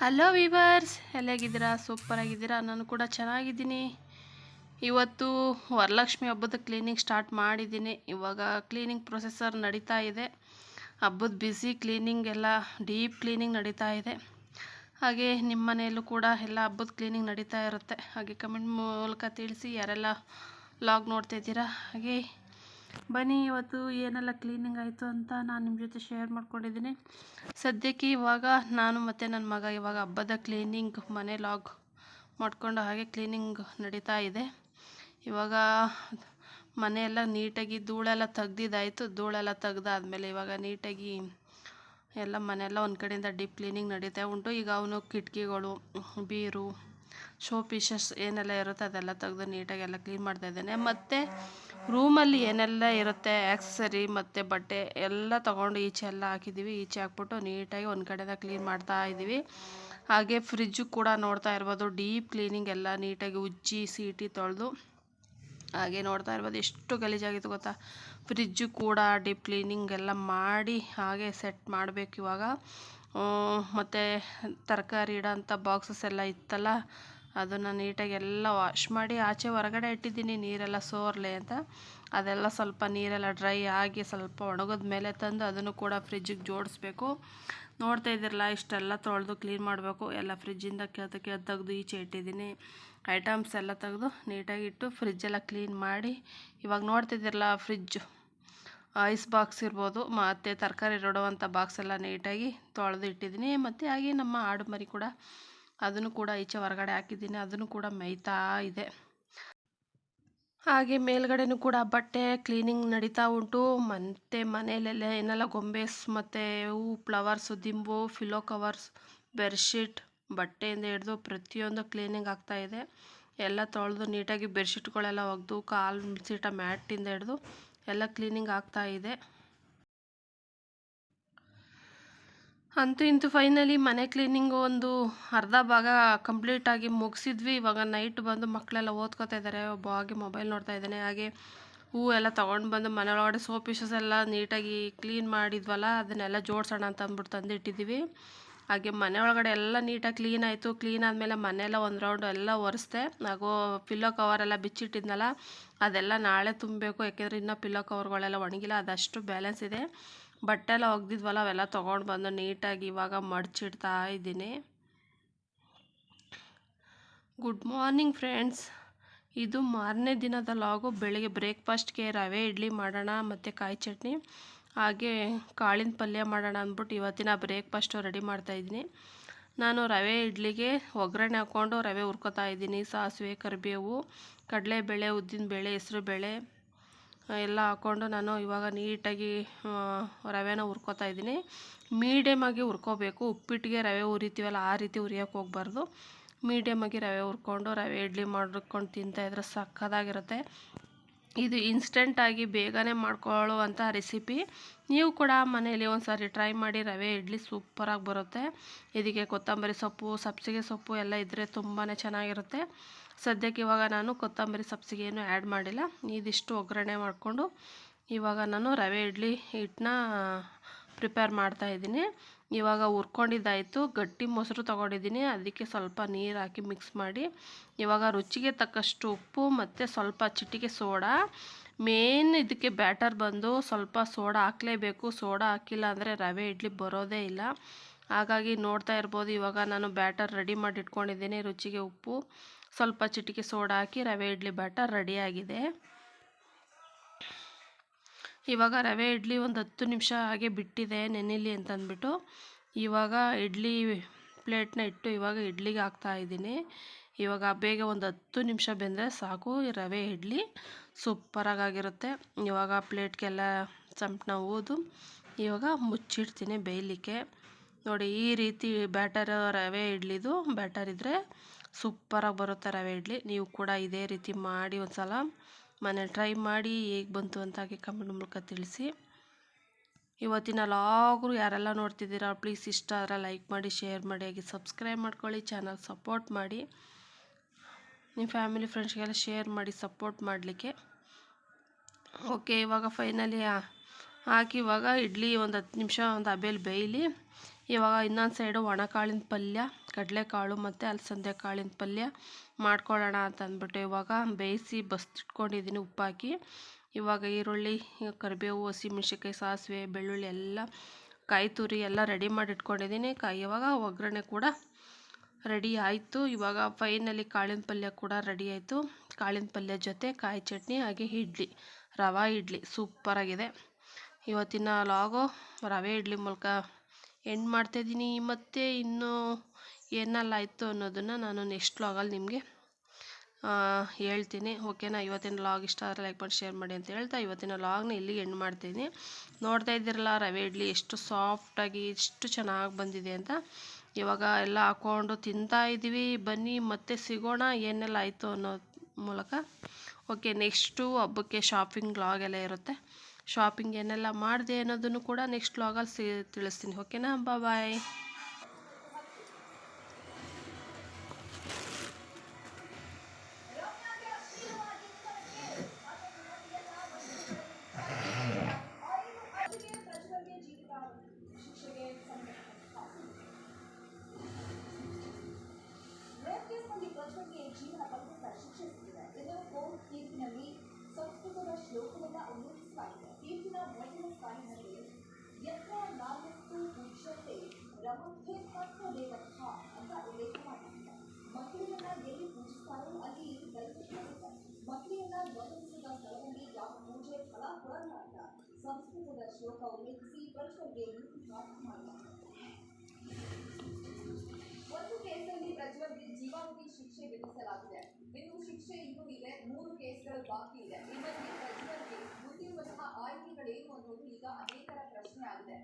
Hello viewers ಎಲ್ಲಾಗಿದ್ದೀರಾ? Super ಆಗಿದ್ದೀರಾ? ನಾನು ಕೂಡ ಚೆನ್ನಾಗಿದ್ದೀನಿ. ಇವತ್ತು ವರಲಕ್ಷ್ಮಿ ಹಬ್ಬದ ಕ್ಲೀನಿಂಗ್ ಸ್ಟಾರ್ಟ್ ಮಾಡಿದ್ದೀನಿ. ಇವಾಗ ಕ್ಲೀನಿಂಗ್ ಪ್ರೊಸೆಸರ್ ನಡೀತಾ ಇದೆ. ಹಬ್ಬದ ಬ್ಯುಸಿ ಕ್ಲೀನಿಂಗ್ ಎಲ್ಲ ಡೀಪ್ ಕ್ಲೀನಿಂಗ್ ನಡೀತಾ ಇದೆ. ಹಾಗೆ ನಿಮ್ಮ ಮನೆಯಲ್ಲೂ ಕೂಡ ಎಲ್ಲ ಹಬ್ಬದ ಕ್ಲೀನಿಂಗ್ ನಡೀತಾ ಇರುತ್ತೆ. ಹಾಗೆ ಕಮೆಂಟ್ ಮೂಲಕ ತಿಳಿಸಿ ಯಾರೆಲ್ಲ ಲಾಗ್ ನೋಡ್ತಾ ಇದ್ದೀರಾ? ಹಾಗೆ ಬನ್ನಿ, ಇವತ್ತು ಏನೆಲ್ಲ ಕ್ಲೀನಿಂಗ್ ಆಯಿತು ಅಂತ ನಾನು ನಿಮ್ಮ ಜೊತೆ ಶೇರ್ ಮಾಡ್ಕೊಂಡಿದ್ದೀನಿ. ಸದ್ಯಕ್ಕೆ ಇವಾಗ ನಾನು ಮತ್ತು ನನ್ನ ಮಗ ಇವಾಗ ಹಬ್ಬದ ಕ್ಲೀನಿಂಗ್ ಮನೆ ಲಾಗ್ ಮಾಡಿಕೊಂಡು ಹಾಗೆ ಕ್ಲೀನಿಂಗ್ ನಡೀತಾ ಇದೆ. ಇವಾಗ ಮನೆಯೆಲ್ಲ ನೀಟಾಗಿ ಧೂಳೆಲ್ಲ ತೆಗ್ದಿದ್ದಾಯಿತು. ಧೂಳೆಲ್ಲ ತೆಗ್ದಾದ್ಮೇಲೆ ಇವಾಗ ನೀಟಾಗಿ ಎಲ್ಲ ಮನೆಯೆಲ್ಲ ಒಂದು ಕಡೆಯಿಂದ ಡೀಪ್ ಕ್ಲೀನಿಂಗ್ ನಡೀತಾ ಉಂಟು. ಈಗ ಅವನು ಕಿಟಕಿಗಳು, ಬೀರು ಶೋ ಪೀಸಸ್ ಏನೆಲ್ಲ ಇರುತ್ತೆ ಅದೆಲ್ಲ ತೆಗೆದು ನೀಟಾಗಿ ಎಲ್ಲ ಕ್ಲೀನ್ ಮಾಡ್ತಾ ಇದ್ದೇನೆ. ಮತ್ತು ರೂಮಲ್ಲಿ ಏನೆಲ್ಲ ಇರುತ್ತೆ ಆ್ಯಕ್ಸರಿ ಮತ್ತು ಬಟ್ಟೆ ಎಲ್ಲ ತೊಗೊಂಡು ಈಚೆ ಎಲ್ಲ ಹಾಕಿದ್ದೀವಿ. ಈಚೆ ಹಾಕ್ಬಿಟ್ಟು ನೀಟಾಗಿ ಒಂದು ಕಡೆಯಿಂದ ಕ್ಲೀನ್ ಮಾಡ್ತಾ ಇದ್ದೀವಿ. ಹಾಗೆ ಫ್ರಿಜ್ಜು ಕೂಡ ನೋಡ್ತಾ ಇರ್ಬೋದು. ಡೀಪ್ ಕ್ಲೀನಿಂಗ್ ಎಲ್ಲ ನೀಟಾಗಿ ಉಜ್ಜಿ ಸೀಟಿ ತೊಳೆದು ಹಾಗೆ ನೋಡ್ತಾ ಇರ್ಬೋದು. ಎಷ್ಟು ಗಲೀಜಾಗಿತ್ತು ಗೊತ್ತಾ? ಫ್ರಿಜ್ಜು ಕೂಡ ಡೀಪ್ ಕ್ಲೀನಿಂಗ್ ಎಲ್ಲ ಮಾಡಿ ಹಾಗೆ ಸೆಟ್ ಮಾಡಬೇಕು ಇವಾಗ. ಮತ್ತು ತರಕಾರಿ ಇಡೋಂಥ ಬಾಕ್ಸಸ್ ಎಲ್ಲ ಇತ್ತಲ್ಲ, ಅದನ್ನು ನೀಟಾಗಿ ಎಲ್ಲ ವಾಶ್ ಮಾಡಿ ಆಚೆ ಹೊರಗಡೆ ಇಟ್ಟಿದ್ದೀನಿ, ನೀರೆಲ್ಲ ಸೋರಲೆ ಅಂತ. ಅದೆಲ್ಲ ಸ್ವಲ್ಪ ನೀರೆಲ್ಲ ಡ್ರೈ ಆಗಿ ಸ್ವಲ್ಪ ಒಣಗಿದ ಮೇಲೆ ತಂದು ಅದನ್ನು ಕೂಡ ಫ್ರಿಜ್ಜಿಗೆ ಜೋಡಿಸ್ಬೇಕು. ನೋಡ್ತಾ ಇದ್ದೀರಲ್ಲ, ಇಷ್ಟೆಲ್ಲ ತೊಳೆದು ಕ್ಲೀನ್ ಮಾಡಬೇಕು. ಎಲ್ಲ ಫ್ರಿಜ್ಜಿಂದ ಕೇಳ್ತಾ ಕೇಳಿ ತೆಗೆದು ಈಚೆ ಇಟ್ಟಿದ್ದೀನಿ. ಐಟಮ್ಸ್ ಎಲ್ಲ ತೆಗೆದು ನೀಟಾಗಿ ಇಟ್ಟು ಫ್ರಿಜ್ಜೆಲ್ಲ ಕ್ಲೀನ್ ಮಾಡಿ. ಇವಾಗ ನೋಡ್ತಿದ್ದೀರಲ್ಲ ಫ್ರಿಜ್ಜು ಐಸ್ ಬಾಕ್ಸ್ ಇರ್ಬೋದು, ಮತ್ತು ತರಕಾರಿ ರೊಡುವಂಥ ಬಾಕ್ಸ್ ಎಲ್ಲ ನೀಟಾಗಿ ತೊಳೆದು ಇಟ್ಟಿದ್ದೀನಿ. ಮತ್ತು ಹಾಗೆ ನಮ್ಮ ಆಡು ಮರಿ ಕೂಡ ಅದನ್ನು ಕೂಡ ಈಚೆ ಹೊರಗಡೆ ಹಾಕಿದ್ದೀನಿ. ಅದನ್ನು ಕೂಡ ಮೇಯ್ತಾ ಇದೆ. ಹಾಗೆ ಮೇಲ್ಗಡೆನೂ ಕೂಡ ಬಟ್ಟೆ ಕ್ಲೀನಿಂಗ್ ನಡೀತಾ ಉಂಟು. ಮತ್ತು ಮನೆಯಲ್ಲೆಲ್ಲ ಏನೆಲ್ಲ ಗೊಂಬೆಸ್, ಮತ್ತು ಹೂ ಫ್ಲವರ್ಸು ದಿಂಬು ಫಿಲೋ ಕವರ್ಸ್ ಬೆಡ್ಶೀಟ್ ಬಟ್ಟೆಯಿಂದ ಹಿಡಿದು ಪ್ರತಿಯೊಂದು ಕ್ಲೀನಿಂಗ್ ಆಗ್ತಾ ಇದೆ. ಎಲ್ಲ ತೊಳೆದು ನೀಟಾಗಿ ಬೆಡ್ಶೀಟ್ಗಳೆಲ್ಲ ಒಗೆದು, ಕಾಲು, ಸೀಟ ಮ್ಯಾಟಿಂದ ಹಿಡಿದು ಎಲ್ಲ ಕ್ಲೀನಿಂಗ್ ಆಗ್ತಾ ಇದೆ. ಅಂತೂ ಇಂತೂ ಫೈನಲಿ ಮನೆ ಕ್ಲೀನಿಂಗು ಒಂದು ಅರ್ಧ ಭಾಗ ಕಂಪ್ಲೀಟಾಗಿ ಮುಗಿಸಿದ್ವಿ. ಇವಾಗ ನೈಟ್ ಬಂದು ಮಕ್ಕಳೆಲ್ಲ ಓದ್ಕೋತಾ ಇದ್ದಾರೆ. ಒಬ್ಬ ಆಗಿ ಮೊಬೈಲ್ ನೋಡ್ತಾ ಇದ್ದಾನೆ. ಹಾಗೆ ಹೂ ಎಲ್ಲ ತೊಗೊಂಡು ಬಂದು ಮನೆಯೊಳಗಡೆ ಸೋಪ್ ಪೀಸಸ್ ಎಲ್ಲ ನೀಟಾಗಿ ಕ್ಲೀನ್ ಮಾಡಿದ್ವಲ್ಲ, ಅದನ್ನೆಲ್ಲ ಜೋಡಿಸೋಣ ಅಂತ ಅಂದ್ಬಿಟ್ಟು ತಂದಿಟ್ಟಿದ್ದೀವಿ. ಹಾಗೆ ಮನೆ ಒಳಗಡೆ ಎಲ್ಲ ನೀಟಾಗಿ ಕ್ಲೀನ್ ಆಯಿತು. ಕ್ಲೀನ್ ಆದಮೇಲೆ ಮನೆಯೆಲ್ಲ ಒಂದು ರೌಂಡ್ ಎಲ್ಲ ಒರೆಸ್ದೆ. ಹಾಗೂ ಪಿಲ್ಲೋ ಕವರೆಲ್ಲ ಬಿಚ್ಚಿಟ್ಟಿದ್ನಲ್ಲ, ಅದೆಲ್ಲ ನಾಳೆ ತುಂಬಬೇಕು. ಯಾಕೆಂದರೆ ಇನ್ನೂ ಪಿಲ್ಲೋ ಕವರ್ಗಳೆಲ್ಲ ಒಣಗಿಲ್ಲ, ಅದಷ್ಟು ಬ್ಯಾಲೆನ್ಸ್ ಇದೆ. ಬಟ್ಟೆ ಎಲ್ಲ ಒಗ್ದಿದ್ವಲ್ಲ, ಅವೆಲ್ಲ ತೊಗೊಂಡು ಬಂದು ನೀಟಾಗಿ ಇವಾಗ ಮಡಚಿಡ್ತಾ ಇದ್ದೀನಿ. Good morning friends. ಇದು ಮಾರನೇ ದಿನದ ಲಾಗು. ಬೆಳಿಗ್ಗೆ ಬ್ರೇಕ್ಫಾಸ್ಟ್ಗೆ ರವೆ, ಇಡ್ಲಿ ಮಾಡೋಣ, ಮತ್ತು ಕಾಯಿ ಚಟ್ನಿ. ಹಾಗೆ ಕಾಳಿನ ಪಲ್ಯ ಮಾಡೋಣ ಅಂದ್ಬಿಟ್ಟು ಇವತ್ತಿನ ಬ್ರೇಕ್ಫಾಸ್ಟು ರೆಡಿ ಮಾಡ್ತಾಯಿದ್ದೀನಿ ನಾನು ರವೆ ಇಡ್ಲಿಗೆ ಒಗ್ಗರಣೆ ಹಾಕ್ಕೊಂಡು ರವೆ ಹುರ್ಕೋತಾ ಇದ್ದೀನಿ. ಸಾಸಿವೆ, ಕರಿಬೇವು, ಕಡಲೆಬೇಳೆ ಉದ್ದಿನಬೇಳೆ ಹೆಸ್ರುಬೇಳೆ ಎಲ್ಲ ಹಾಕ್ಕೊಂಡು ನಾನು ಇವಾಗ ನೀಟಾಗಿ ರವೆನ ಹುರ್ಕೋತಾ ಇದ್ದೀನಿ. ಮೀಡಿಯಮಾಗಿ ಹುರ್ಕೋಬೇಕು. ಉಪ್ಪಿಟ್ಟಿಗೆ ರವೆ ಉರಿತೀವಲ್ಲ ಆ ರೀತಿ ಉರಿಯೋಕೆ ಹೋಗ್ಬಾರ್ದು. ಮೀಡಿಯಮಾಗಿ ರವೆ ಹುರ್ಕೊಂಡು ರವೆ ಇಡ್ಲಿ ಮಾಡ್ಕೊಂಡು ತಿಂತಾಯಿದ್ರೆ ಸಕ್ಕದಾಗಿರುತ್ತೆ ಇದು ಇನ್ಸ್ಟೆಂಟಾಗಿ ಬೇಗನೆ ಮಾಡ್ಕೊಳ್ಳುವಂಥ ರೆಸಿಪಿ ನೀವು ಕೂಡ ಮನೆಯಲ್ಲಿ ಒಂದು ಸಾರಿ ಟ್ರೈ ಮಾಡಿ ರವೆ, ಇಡ್ಲಿ ಸೂಪರಾಗಿ ಬರುತ್ತೆ. ಇದಕ್ಕೆ ಕೊತ್ತಂಬರಿ ಸೊಪ್ಪು, ಸಬ್ಸಿಗೆ ಸೊಪ್ಪು ಎಲ್ಲ ಇದ್ದರೆ ತುಂಬಾ ಚೆನ್ನಾಗಿರುತ್ತೆ. ಸದ್ಯಕ್ಕೆ ಇವಾಗ ನಾನು ಕೊತ್ತಂಬರಿ ಸಬ್ಸಿಗೆ ಏನು ಆ್ಯಡ್ ಮಾಡಿಲ್ಲ. ಇದಿಷ್ಟು ಒಗ್ಗರಣೆ ಮಾಡಿಕೊಂಡು ಇವಾಗ ನಾನು ರವೆ, ಇಡ್ಲಿ ಹಿಟ್ಟನ್ನ ಪ್ರಿಪೇರ್ ಮಾಡ್ತಾಯಿದ್ದೀನಿ ಇವಾಗ ಹುರ್ಕೊಂಡಿದ್ದಾಯಿತು. ಗಟ್ಟಿ ಮೊಸರು ತೊಗೊಂಡಿದ್ದೀನಿ. ಅದಕ್ಕೆ ಸ್ವಲ್ಪ ನೀರು ಹಾಕಿ ಮಿಕ್ಸ್ ಮಾಡಿ. ಇವಾಗ ರುಚಿಗೆ ತಕ್ಕಷ್ಟು ಉಪ್ಪು ಮತ್ತು ಸ್ವಲ್ಪ ಚಿಟಿಕೆ ಸೋಡಾ. ಮೇನ್ ಇದಕ್ಕೆ ಬ್ಯಾಟರ್ ಬಂದು ಸ್ವಲ್ಪ ಸೋಡಾ ಹಾಕಲೇಬೇಕು. ಸೋಡಾ ಹಾಕಿಲ್ಲ ಅಂದರೆ ರವೆ, ಇಡ್ಲಿ ಬರೋದೇ ಇಲ್ಲ. ಹಾಗಾಗಿ ನೋಡ್ತಾ ಇರ್ಬೋದು. ಇವಾಗ ನಾನು ಬ್ಯಾಟರ್ ರೆಡಿ ಮಾಡಿ ಇಟ್ಕೊಂಡಿದ್ದೀನಿ ರುಚಿಗೆ ಉಪ್ಪು. ಸ್ವಲ್ಪ ಚಿಟಿಕೆ ಸೋಡಾ ಹಾಕಿ ರವೆ, ಇಡ್ಲಿ ಬ್ಯಾಟರ್ ರೆಡಿಯಾಗಿದೆ ಇವಾಗ ರವೆ, ಇಡ್ಲಿ ಒಂದು ಹತ್ತು ನಿಮಿಷ ಹಾಗೆ ಬಿಟ್ಟಿದೆ ನೆನೆಲಿ ಅಂತಂದ್ಬಿಟ್ಟು. ಇವಾಗ ಇಡ್ಲಿ ಪ್ಲೇಟ್ನ ಇಟ್ಟು ಇವಾಗ ಇಡ್ಲಿಗೆ ಹಾಕ್ತಾ ಇದ್ದೀನಿ. ಇವಾಗ ಬೇಗ ಒಂದು ಹತ್ತು ನಿಮಿಷ ಬೆಂದರೆ ಸಾಕು ರವೆ, ಇಡ್ಲಿ. ಸೂಪರಾಗಿರುತ್ತೆ ಇವಾಗ ಪ್ಲೇಟ್ಗೆಲ್ಲ ಸಂಪ್ಟನ್ನ ಊದು ಇವಾಗ ಮುಚ್ಚಿಡ್ತೀನಿ ಬೇಯಲಿಕ್ಕೆ. ನೋಡಿ, ಈ ರೀತಿ ಬ್ಯಾಟರ್ ರವೆ, ಇಡ್ಲಿದು ಬ್ಯಾಟರ್ ಇದ್ದರೆ ಸೂಪರಾಗಿ ಬರುತ್ತೆ ರವೆ, ಇಡ್ಲಿ. ನೀವು ಕೂಡ ಇದೇ ರೀತಿ ಮಾಡಿ ಒಂದು ಸಲ ಮನೇಲಿ ಟ್ರೈ ಮಾಡಿ ಹೇಗೆ ಬಂತು ಅಂತ ಹಾಗೆ ಕಮೆಂಟ್ ಮೂಲಕ ತಿಳಿಸಿ. ಇವತ್ತಿನ ಲಾಗರು ಯಾರೆಲ್ಲ ನೋಡ್ತಿದ್ದೀರಾ ಪ್ಲೀಸ್ ಇಷ್ಟ ಆದರೆ ಲೈಕ್ ಮಾಡಿ ಶೇರ್ ಮಾಡಿ, ಹಾಗೆ ಸಬ್ಸ್ಕ್ರೈಬ್ ಮಾಡ್ಕೊಳ್ಳಿ ಚಾನಲ್ ಸಪೋರ್ಟ್ ಮಾಡಿ. ನಿಮ್ಮ ಫ್ಯಾಮಿಲಿ ಫ್ರೆಂಡ್ಸ್ಗೆಲ್ಲ ಶೇರ್ ಮಾಡಿ ಸಪೋರ್ಟ್ ಮಾಡಲಿಕ್ಕೆ. ಓಕೆ ಇವಾಗ ಫೈನಲಿ ಹಾಕಿ ಇವಾಗ ಇಡ್ಲಿ ಒಂದು ಹತ್ತು ನಿಮಿಷ ಒಂದು ಅಬೇಲಿ ಬೇಯಲಿ. ಇವಾಗ ಇನ್ನೊಂದು ಸೈಡು ಒಣಕಾಳಿನ ಪಲ್ಯ. ಕಡಲೆಕಾಳು ಮತ್ತು ಅಲಸಂದೆ ಕಾಳಿನ ಪಲ್ಯ ಮಾಡ್ಕೊಳ್ಳೋಣ ಅಂತ ಅಂದ್ಬಿಟ್ಟು ಇವಾಗ ಬೇಯಿಸಿ ಬಸ್ದಿಟ್ಕೊಂಡಿದ್ದೀನಿ ಉಪ್ಪಾಕಿ. ಇವಾಗ ಈರುಳ್ಳಿ, ಕರಿಬೇವು ಹಸಿಮೆಣ್ಸಿನ್ಕಾಯಿ ಸಾಸಿವೆ, ಬೆಳ್ಳುಳ್ಳಿ ಎಲ್ಲ ಕಾಯಿ ತುರಿ ಎಲ್ಲ ರೆಡಿ ಮಾಡಿ ಇಟ್ಕೊಂಡಿದ್ದೀನಿ ಕಾಯಿ ಇವಾಗ ಒಗ್ಗರಣೆ ಕೂಡ ರೆಡಿ ಆಯಿತು. ಇವಾಗ ಫೈನಲಿ ಕಾಳಿನ ಪಲ್ಯ ಕೂಡ ರೆಡಿ ಆಯಿತು. ಕಾಳಿನ ಪಲ್ಯ ಜೊತೆ ಕಾಯಿ ಚಟ್ನಿ, ಹಾಗೆ ಇಡ್ಲಿ, ರವೆ ಇಡ್ಲಿ. ಸೂಪರಾಗಿದೆ ಇವತ್ತಿನ ಲಾಗೋ ರವೆ ಇಡ್ಲಿ ಮೂಲಕ ಎಂಡ್ ಮಾಡ್ತಾಯಿದ್ದೀನಿ ಮತ್ತು ಇನ್ನೂ ಏನೆಲ್ಲ ಆಯಿತು ಅನ್ನೋದನ್ನು ನಾನು ನೆಕ್ಸ್ಟ್ ಲಾಗಲ್ಲಿ ನಿಮಗೆ ಹೇಳ್ತೀನಿ. ಓಕೆನಾ ಇವತ್ತಿನ ಲಾಗ್ ಇಷ್ಟ ಆದರೆ ಲೈಕ್ ಮಾಡಿ ಶೇರ್ ಮಾಡಿ ಅಂತ ಹೇಳ್ತಾ ಇವತ್ತಿನ ಲಾಗ್ನ ಇಲ್ಲಿ ಎಂಡ್ ಮಾಡ್ತೀನಿ. ನೋಡ್ತಾ ಇದ್ದೀರಲ್ಲ, ರವೆ ಇಡ್ಲಿ ಎಷ್ಟು ಸಾಫ್ಟಾಗಿ ಎಷ್ಟು ಚೆನ್ನಾಗಿ ಬಂದಿದೆ ಅಂತ. ಇವಾಗ ಎಲ್ಲ ಹಾಕ್ಕೊಂಡು ತಿಂತಾ ಇದ್ದೀವಿ ಬನ್ನಿ, ಮತ್ತೆ ಸಿಗೋಣ, ಏನೆಲ್ಲ ಆಯಿತು ಅನ್ನೋ ಮೂಲಕ. ಓಕೆ ನೆಕ್ಸ್ಟು ಹಬ್ಬಕ್ಕೆ ಶಾಪಿಂಗ್ ಲಾಗ್ ಎಲ್ಲ ಇರುತ್ತೆ. ಶಾಪಿಂಗ್ ಏನೆಲ್ಲ ಮಾಡಿದೆ ಅನ್ನೋದನ್ನು ಕೂಡ ನೆಕ್ಸ್ಟ್ ಲಾಗಲ್ಲಿ ಸಿ, ತಿಳಿಸ್ತೀನಿ. ಓಕೆನಾ ಬಾಯ್ ಪ್ರಜ್ವಲ್ಗೆ ಜೀವನ ಪರ್ಯಂತ ಶಿಕ್ಷೆ ಸಿಕ್ಕಿದೆ ಎಂದು ಕೋರ್ಟ್ ತೀರ್ಪಿನಲ್ಲಿ ಸಂಸ್ಕೃತದ ಶ್ಲೋಕವನ್ನ ಉಲ್ಲೇಖಿಸಲಾಗಿದೆ ತೀರ್ಪಿನ ಮೊದಲ ಸಾಲಿನಲ್ಲಿ ಯತ್ರ ನಾಲ್ಕು ಪುರುಷತೆ ರಮಧ್ಯೆ ತತ್ವದೇವಥ ಅಂತ ಉಲ್ಲೇಖ ಮಾಡಿದೆ ಮಕ್ಕಳನ್ನ ಎಲ್ಲಿ ಪೂಜಿಸ್ತಾರೋ ಅಲ್ಲಿ ದೈವತ್ವವಿದೆ ಮಕ್ಕಳನ್ನ ಗೌರವಿಸಿದ ಸ್ಥಳದಲ್ಲಿ ಯಾವ ಪೂಜೆ ಫಲ ಕೊಡಲ್ಲ ಅಂತ ಸಂಸ್ಕೃತದ ಶ್ಲೋಕ ಉಲ್ಲೇಖಿಸಿ ಪ್ರಜ್ವಲ್ಗೆ ನೀತಿ ಪಾಠ ಮಾಡಲಾಗಿದೆ ಒಂದು ಕೇಸಲ್ಲಿ ಪ್ರಜ್ವಲ್ಗೆ ಜೀವಾವಧಿ ಶಿಕ್ಷೆ ವಿಧಿಸಲಾಗಿದೆ. ಇನ್ನು ಶಿಕ್ಷೆ ಇನ್ನೂ ಇದೆ. ಮೂರು ಕೇಸ್ಗಳು ಬಾಕಿ ಇದೆ. ಇದರಲ್ಲಿ ಪ್ರಜ್ವಲ್ಗೆ ಮುಂದಿರುವಂತಹ ಆಯ್ಕೆಗಳೇನು ಅನ್ನೋದು ಈಗ ಅನೇಕರ ಪ್ರಶ್ನೆ ಆಗಿದೆ.